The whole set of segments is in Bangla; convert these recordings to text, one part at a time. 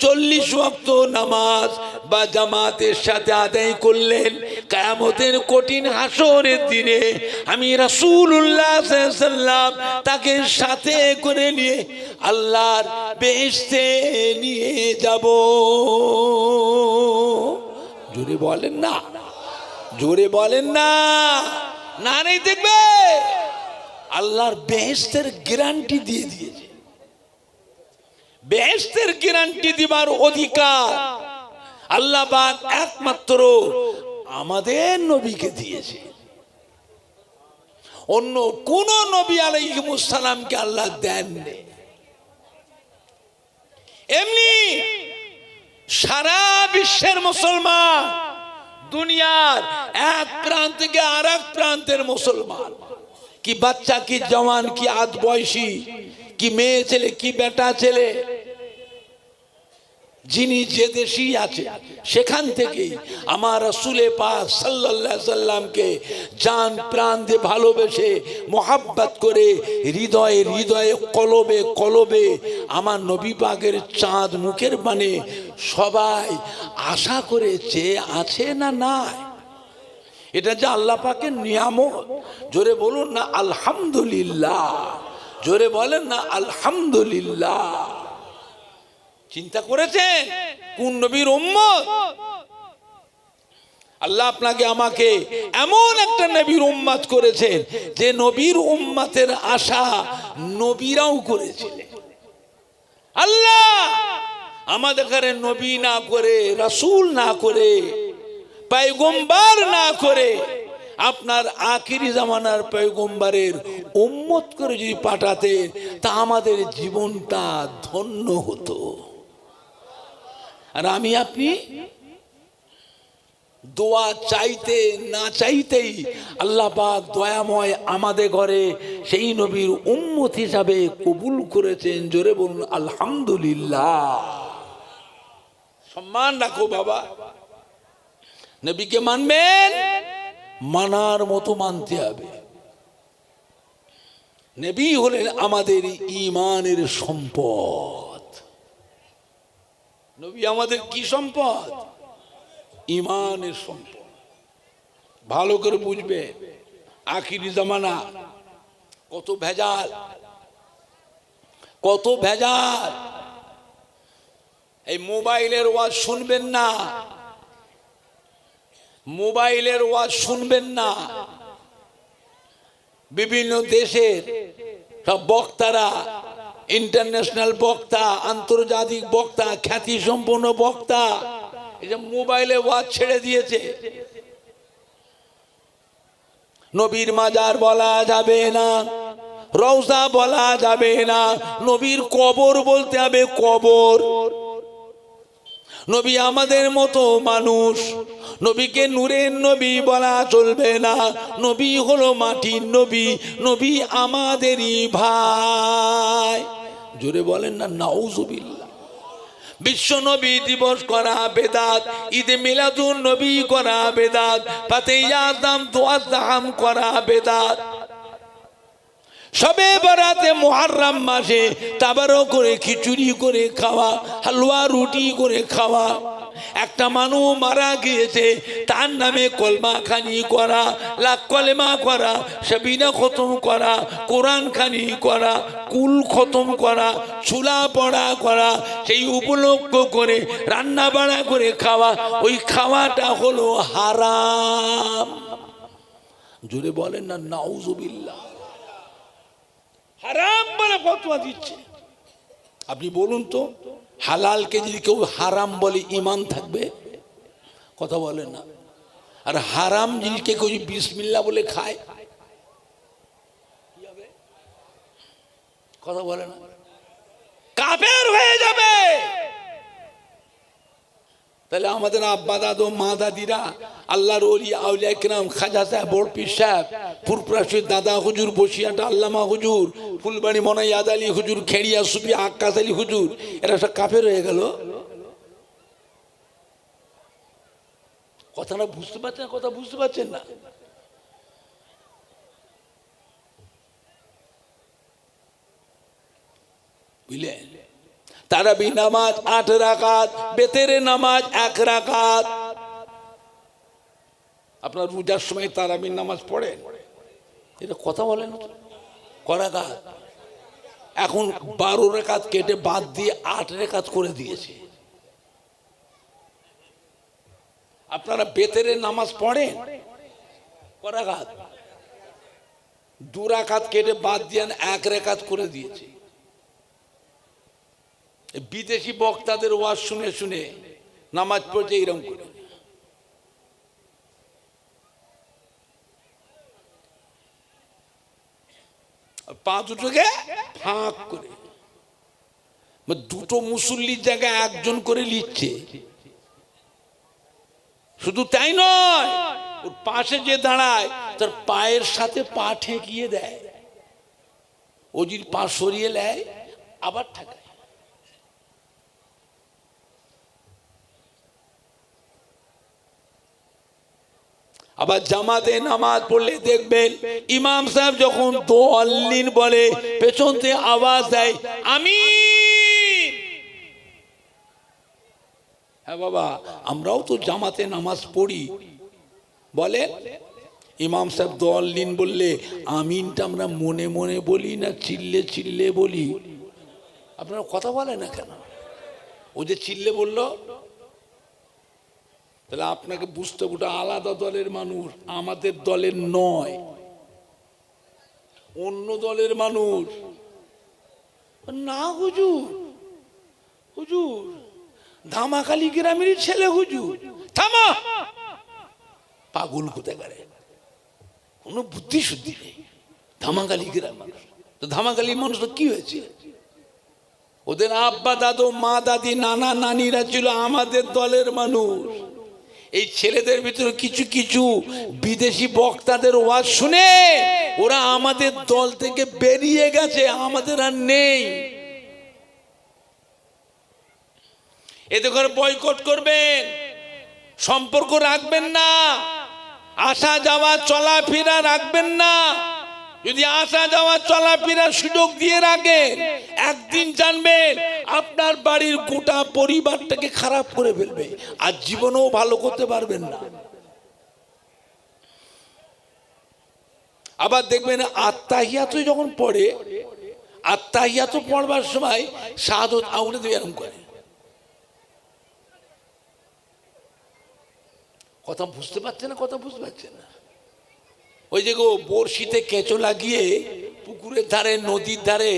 চল্লিশ ওয়াক্ত নামাজ বা জামাতের সাথে আদায় করলেন কায়ামতের কঠিন হাসরের দিনে। আমি রাসূলুল্লাহ সাল্লাম তাকে সাথে করে নিয়ে আল্লাহর বেহেশতে নিয়ে যাব। জোরে বলেন না। জোরে বলেন না। না নেই দেখবে। আল্লাহর বেহেস্তের গ্যারান্টি দিয়ে দিয়েছে। বেহেস্তের গ্যারান্টি দিবার অধিকার। আল্লাহ পাক একমাত্র আমাদের নবীকে দিয়েছে। অন্য কোন নবী আলাইহিমুসালামকে আল্লাহ দেননি এমনি সারা বিশ্বের মুসলমান, দুনিয়ার এক প্রান্ত থেকে আর এক প্রান্তের মুসলমান। কি বাচ্চা, কি জওয়ান, কি আধ বয়সী কি মেয়ে ছেলে, কি বেটা ছেলে যিনি যে দেশেই আছে, সেখান থেকে আমার রসুলে পাক সাল্লাল্লাহু সাল্লামকে জান, প্রাণ দিয়ে ভালোবেসে, মোহাব্বত করে, হৃদয়ে হৃদয়ে, কলবে কলবে আমার নবী পাকের চাঁদ মুখের মানে সবাই আশা করে চেয়ে আছে না নাই। এটা যে আল্লাহ পাকের নিয়ামত। জোরে বলুন না, আলহামদুলিল্লাহ। জোরে বলেন না, আলহামদুলিল্লাহ। চিন্তা করেছেন? কোন নবীর আল্লাহ আপনাকে আমাকে এমন একটা নবীর উম্মাত করেছেন যে নবীর উম্মাতের আশা নবীরাও করেছিলেন। আল্লাহ! আমাদের ঘরে নবী না করে, রাসূল না করে, পয়গম্বার না করে, আপনার আখিরি জামানার পয়গম্বারের উম্মত করে যদি পাঠাতেন, তা আমাদের জীবনটা ধন্য হতো। আর আমি আপনি? দোয়া চাইতে না চাইতেই আল্লাহ পাক দয়াময় আমাদের ঘরে সেই নবীর উম্মত হিসাবে কবুল করেছেন। জোরে বলুন, আলহামদুলিল্লাহ। সম্মান রাখো বাবা। নবীকে মানবেন, মানার মতো মানতে হবে। নবী হলেন আমাদের ইমানের সম্পদ। নবী আমাদের কি সম্পদ? ইমানের সম্পদ। ভালো করে বুঝবে, আখিরি জামানা, কত ভেজাল কত ভেজাল। এই মোবাইলের ওয়াজ শুনবেন না, মোবাইলের ওয়াজ শুনবেন না। বিভিন্ন দেশের সব বক্তারা ইন্টারন্যাশনাল বক্তা, আন্তর্জাতিক বক্তা খ্যাতি সম্পন্ন বক্তা। এই যে মোবাইলে ওয়াজ ছেড়ে দিয়েছে। নবীর মাজার বলা যাবে না, রওজা বলা যাবে না, নবীর কবর বলতে হবে কবর। নবী আমাদের মতো মানুষ, নবীকে নূরের নবী বলা চলবে না, নবী হলো মাটির নবী নবী আমাদেরই ভাই। জোরে বলেন না, নাউজুবিল্লাহ। বিশ্ব নবী দিবস করা বেদাত, ঈদ মিলাদুন নবী করা বেদাত পাতে ইয়াদাম দোয়াদাম করা বেদাত। সবে বেড়াতে মহারাম মাসে তাবারও করে খিচুড়ি করে খাওয়া, হালুয়া রুটি করে খাওয়া। একটা মানুষ মারা গিয়েছে, তার নামে কলমা খানি করা, লাখ কলেমা করা, সাবিনা খতম করা, কোরআন খানি করা, কুল খতম করা, চুলা পড়া করা, সেই উপলক্ষ করে রান্না বাড়া করে খাওয়া, ওই খাওয়াটা হলো হারাম। জুড়ে বলেন না, নাউজুবিল্লাহ। হারাম বলে ফতোয়া দিচ্ছে। আপনি বলুন তো হালালকে যদি কেউ হারাম বলে ইমান থাকবে? কথা বলে না। আর হারাম জিনিসকে কেউ যদি বিসমিল্লা বলে খায়? কথা বলে না। কাপের হয়ে যাবে! তাহলে আমাদের আব্বা দাদু, মা দাদিরা, আল্লাহর ওলি, আউলিয়া কিরাম খাজা সাহেব, বড় পীর সাহেব ফুরপ্রাসির দাদা হুজুর বসিয়াটা আল্লামা হুজুর, ফুলবাড়ি মনাইয়াদ আলী হুজুর, খেড়িয়া সুফি আক্কাস আলী হুজুর, এরা সব কাফের হয়ে গেল। কথাটা বুঝতে পারছেন না, কথা বুঝতে পারছেন না? বুঝলেন? তারাবি নামাজ আট রাকাত, বেতেরে নামাজ এক রাকাত। আপনার রোজার সময় তারাবির নামাজ পড়েন? এটা কথা বলেন? করাকাত এখন বারো রেখাত কেটে বাদ দিয়ে আট রেখাত করে দিয়েছে। আপনারা বেতেরে নামাজ পড়েন? করাঘাত দু রাকাত কেটে বাদ দিয়ে এক রেখাত করে দিয়েছে। বিদেশি বক্তাদের ওয়াজ শুনে শুনে নামাজ পড়ছে এরকম করে। পা দুটোকে ফাঁক করে। মানে দুটো মুসল্লির জায়গায় একজন করে লিখছে। শুধু তাই নয়, ওর পাশে যে দাঁড়ায়, তার পায়ের সাথে পা ঠেকিয়ে দেয়। যদি পা সরিয়ে নেয়, আবার ঠেকায়। আবার জামাতে নামাজ পড়লে দেখবেন ইমাম সাহেব যখন দোয়াল্লিন বলে, পেছন থেকে আওয়াজ দেয় আমি হ্যাঁ বাবা, আমরাও তো জামাতে নামাজ পড়ি। বলে? ইমাম সাহেব দোয়াল্লিন বললে, আমিনটা আমরা মনে মনে বলি না, চিল্লে চিল্লে বলি। আপনারা কথা বলে না কেন? ও যে চিল্লে বলল তাহলে আপনাকে বুঝতে ওটা আলাদা দলের মানুষ, আমাদের দলের নয়। অন্য দলের মানুষ। না, হুজুর। হুজুর, ধামাখালি গ্রামের ছেলে হুজুর। থামা! পাগল কোথায় করে কোনো বুদ্ধি শুদ্ধি নেই। ধামাখালি গ্রাম মানুষ। তো ধামাখালি মানুষ কি হয়েছে? ওদের আব্বা, দাদু, মা, দাদি, নানা, নানিরা ছিল আমাদের দলের মানুষ। এই ছেলেদের ভিতরে কিছু কিছু বিদেশি বক্তাদের ওয়াজ শুনে ওরা আমাদের দল থেকে বেরিয়ে গেছে, আমাদের আর নেই। এতে করে বয়কট করবেন, সম্পর্ক রাখবেন না, আসা যাওয়া চলাফেরা রাখবেন না। যদি আসা যাওয়া চলাফেরার সুযোগ দিয়ে রাখে একদিন জানবেন আপনার বাড়ির গোটা পরিবারটাকে খারাপ করে ফেলবে, আর জীবনেও ভালো করতে পারবেন না। আবার দেখবেন আত্মাহিয়াত যখন পড়ে আত্মাহিয়াত পড়বার সময় সাধত আউড়ে দিয়ে এরকম করে। কথা বুঝতে পারছে না, কথা বুঝতে পারছে না? ওই যে গো, বড়শিতে কেঁচো লাগিয়ে পুকুরের ধারে, নদীর ধারে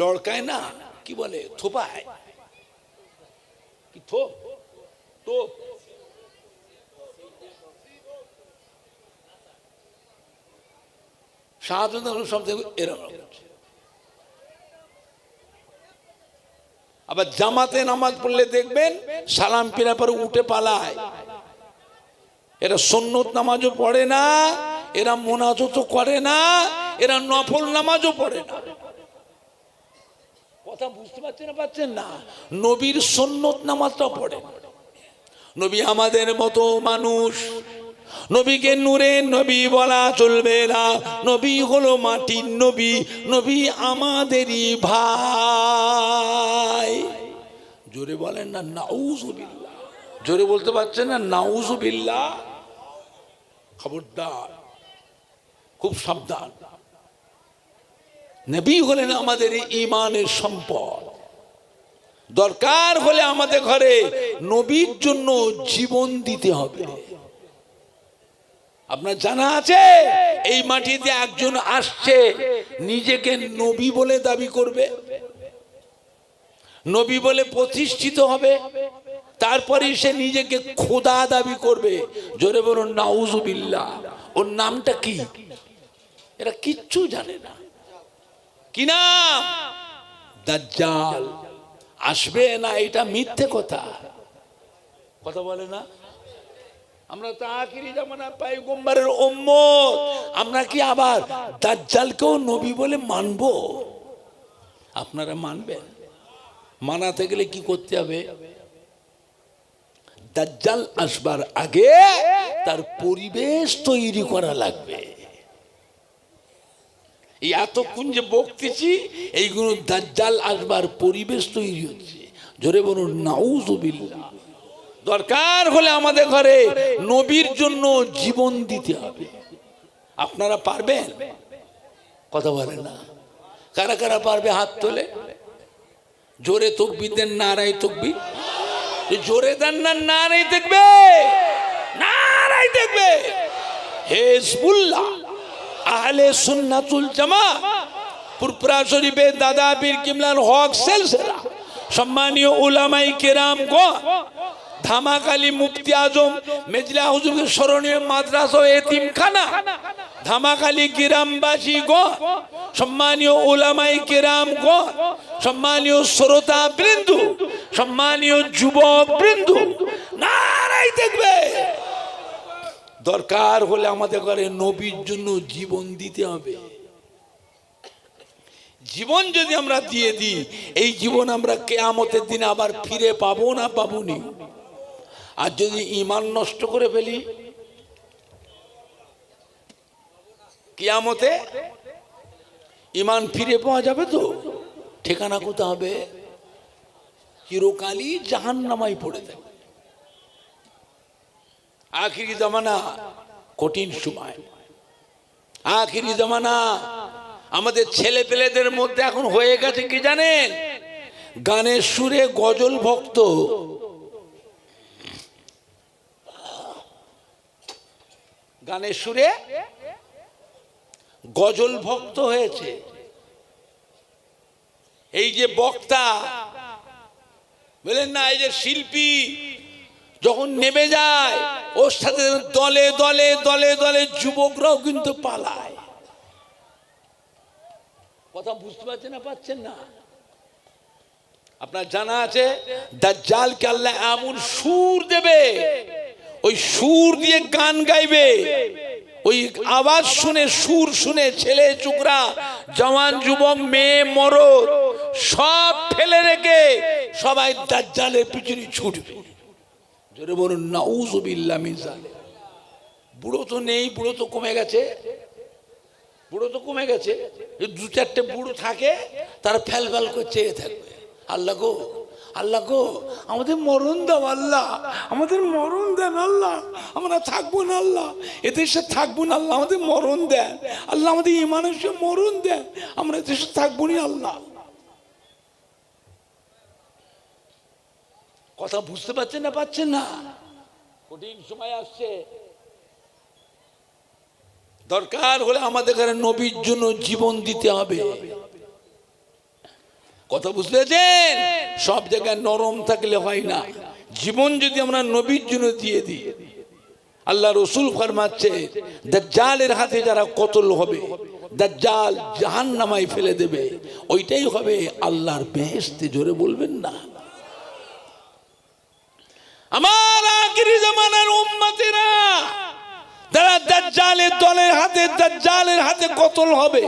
লড়কায় না? কি বলে? আবার জামাতে নামাজ পড়লে দেখবেন সালাম ফিরা পরে উঠে পালায়। এরা সন্ন্যত নামাজও পড়ে না, এরা মোনাজত করে না, এরা নফল নামাজও পড়ে না। কথা বুঝতে পারছেন না পাচ্ছেন না? নবীর সন্ন্যত নামাজটাও পড়ে। নবী আমাদের মতো মানুষ। নবীকে নূরে নবী বলা চলবে না। নবী হলো মাটির নবী। নবী আমাদেরই ভাই। জোরে বলেন না নাউজুবিল্লাহ জোরে বলতে পারছেন না নাউজুবিল্লাহ খবরদার। খুব সাবধান। নবী হলেন আমাদের ইমানের সম্পদ। দরকার হলে আমাদের ঘরে নবীর জন্য জীবন দিতে হবে। আপনার জানা আছে? এই মাটিতে একজন আসছে, নিজেকে নবী বলে দাবি করবে। নবী বলে প্রতিষ্ঠিত হবে। তারপরে সে নিজেকে খোদা দাবি করবে। জোরে বলুন, নাউজুবিল্লাহ। ওর নামটা কি? এরা কিচ্ছু জানে না। কি নাম দাজ্জাল। আসবে না, এটা মিথ্যে কথা। কথা বলে না? আমরা তো আখিরি জামানা পাইগম্বরের উম্মত। আমরা কি আবার দাজ্জালকেও নবী বলে মানবো? আপনারা মানবেন? মানাতে গেলে কি করতে হবে? দাজ্জাল আসবার আগে তার পরিবেশ তৈরি করা লাগবে। এই এতক্ষণ যে বকতেছি এইগুলো দাজ্জাল আসবার পরিবেশ তৈরি হচ্ছে। জোরে বলুন, নাউজুবিল্লাহ। দরকার হলে আমাদের ঘরে নবীর জন্য জীবন দিতে হবে। আপনারা পারবেন? কথা বলেন না। কারা কারা পারবে হাত তোলে? জোরে তকবি দেন নারাই তকবি জোরে দেন না নারাই দেখবে। নারাই দেখবে। হেজবুল্লাহ আহলে সুন্নাতুল জামা পুরপুরা শরীফে দাদা পীর কিমলার হক সেলসেরা, সম্মানীয় উলামাই কেরাম গো ধামাকালি মুফতি আজম, মেজলা হুজুরের স্মরণীয় মাদ্রাস ও এতিমখানা, ধামাকালি গ্রামবাসী গো সম্মানীয় ওলামাই কেরাম গো সম্মানীয় শ্রোতা বৃন্দু, সম্মানীয় যুবক বৃন্দু, নারাই দেখবে। দরকার হলে আমাদের ঘরে নবীর জন্য জীবন দিতে হবে। জীবন যদি আমরা দিয়ে দিই, এই জীবন আমরা কেয়ামতের দিনে আবার ফিরে পাবো না পাবনি আর যদি ইমান নষ্ট করে ফেলি, কেয়ামতে ইমান ফিরে পাওয়া যাবে তো? ঠিকানা কোথা হবে? চিরকালই জাহান নামাই পড়ে দেবে আখিরি জমানা কঠিন সময়। আখিরি জমানা আমাদের ছেলে পেলেদের মধ্যে এখন হয়ে গেছে কি জানেন? গানের সুরে গজল ভক্ত। গানের সুরে গজল ভক্ত হয়েছে। এই যে বক্তা, বলেন না, এই যে শিল্পী, যখন নেমে যায় ওর সাথে দলে দলে দলে দলে যুবকরাও কিন্তু পালায়। কথা বুঝতে পারছেন না পাচ্ছেন না? আপনার জানা আছে, দাজ্জালকে আল্লাহ এমন সুর দেবে, ওই সুর দিয়ে গান গাইবে, ওই আওয়াজ শুনে, সুর শুনে ছেলে চুকরা জওয়ান, যুবক, মেয়ে, মরদ, সব ফেলে রেখে সবাই দাজ্জালের পিছনে ছুটবে। জোরে বলুন নাউজুবিল্লাহ মিন জালিক বুড়ো তো নেই, বুড়ো তো কমে গেছে। বুড়ো তো কমে গেছে। দু চারটে বুড়ো থাকে, তারা ফেল ফেল করে চেয়ে থাকবে। আল্লাহ গো আল্লাহ গো, আমাদের মরণ দাও আল্লাহ। আমাদের মরণ দেন আল্লাহ। আমরা থাকব না আল্লাহ। এদের সাথে থাকব না আল্লাহ। আমাদের মরণ দেন। আল্লাহ আমাদের ইমানের সাথে মরণ দেন। আমরা এদের সাথে থাকব না আল্লাহ। কথা বুঝতে পারছেন না পাচ্ছেন না? কঠিন সময় আসছে। দরকার হলে আমাদের এখানে নবীর জন্য জীবন দিতে হবে। কথা বুঝতে পেরেছেন? সব জায়গায় নরম থাকলে হয় না। জীবন যদি আমরা নবীর জন্য দিয়ে দিই, আল্লাহ রসুল ফরমাচ্ছে, দাজ্জালের হাতে যারা কতল হবে, দাজ্জাল জাহান নামাই ফেলে দেবে। ওইটাই হবে আল্লাহর বেহেস্তে জোরে বলবেন না। আমার আখিরি জামানার উম্মতেরা, যারা দাজ্জালের দলের হাতে, দাজ্জালের হাতে কতল হবে?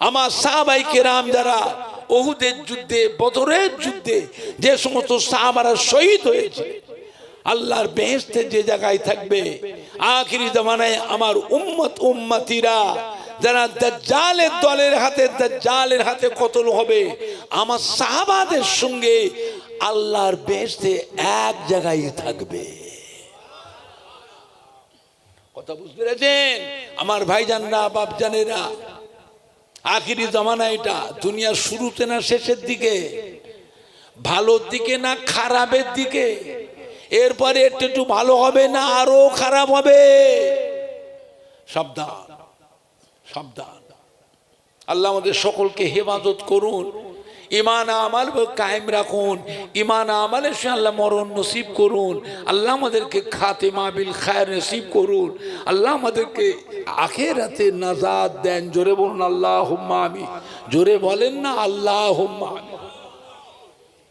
আমার সাহাবাই কেরাম যারা ওহুদের যুদ্ধে, বদরের যুদ্ধে যে সমস্ত সাহাবারা শহীদ হয়েছে, আল্লাহর বেহেস্তে যে জায়গায় থাকবে, আখিরি জামানায় আমার উম্মত, উম্মতিরা, যারা দাজ্জালের দলের হাতে, দাজ্জালের হাতে কতল হবে, আমার সাহাবাদের সঙ্গে আল্লাহর বেহেস্তে এক জায়গায় থাকবে। কথা বুঝতে পেরেছেন? আমার ভাইজানরা, বাপজানেরা, আখিরি জমানা এটা, দুনিয়ার শুরুতে না শেষের দিকে, ভালোর দিকে না খারাপের দিকে, এরপরে একটু একটু ভালো হবে না আরও খারাপ হবে। সাবধান সাবধান। আল্লাহ আমাদের সকলকে হেফাজত করুন। ইমান আমাল কায়েম রাখুন। ইমান আমালের সঙ্গে আল্লাহ মরণ নসিব করুন। আল্লাহ আমাদেরকে খাতে মাবিল খায়ের নসিব করুন। আল্লাহ আমাদেরকে আখেরাতে নাজাদ দেন। জোরে বলুন আল্লাহ হুম্মা আমি জোরে বলেন না আল্লাহ হুম্মা আমি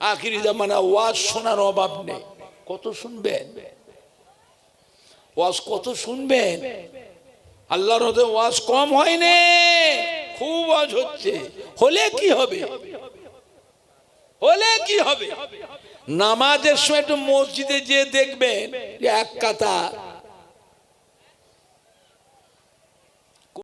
আখিরি জামানা ওয়াজ শোনার অভাব নেই। কত শুনবেন? ওয়াজ কত শুনবেন? আল্লাহর ওয়াজ কম হয়নি খুব ওয়াজ হচ্ছে। হলে কি হবে? হলে কি হবে? নামাজের সময় একটু মসজিদে যে দেখবেন এক কাতার